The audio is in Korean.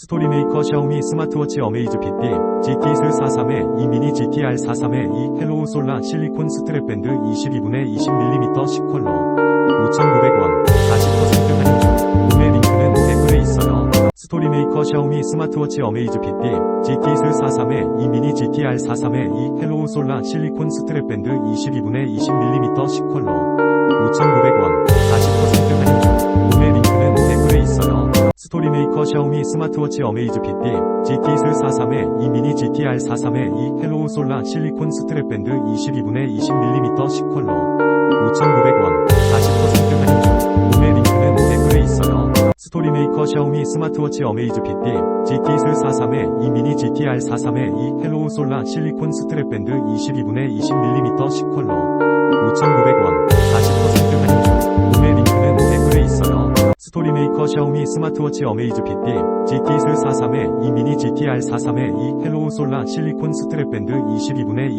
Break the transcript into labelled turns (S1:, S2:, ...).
S1: 스토리메이커 샤오미 스마트워치 어메이즈 핏비 GT 슬 43에 2 미니 GTR 43에 2 헬로우 솔라 실리콘 스트랩 밴드 22분의 20mm 10컬러 5,900원 40% 할인 중 구매 링크는 댓글에 있어요. 스토리메이커 샤오미 스마트워치 어메이즈 핏비 GT 슬 43에 2 미니 GTR 43에 2 헬로우 솔라 실리콘 스트랩 밴드 22분의 20mm 10컬러 5,900원 메이커 샤오미 스마트워치 어메이즈 핏비 GT 슬 43에 2 미니 GTR 43에 2 헬로우 솔라 실리콘 스트랩 밴드 22분의 20mm 10컬러. 5,900원. 40% 할인 중. 구매 링크는 댓글에 있어요. 스토리메이커 샤오미 스마트워치 어메이즈 핏비 GT 슬 43에 2 미니 GTR 43에 2 헬로우 솔라 실리콘 스트랩 밴드 22분의 20mm 10컬러 메이커 샤오미 스마트워치 어메이즈 핏비 GT 슬 43에 2 미니 GTR 43에 2 헬로우 솔라 실리콘 스트랩 밴드 22분의 20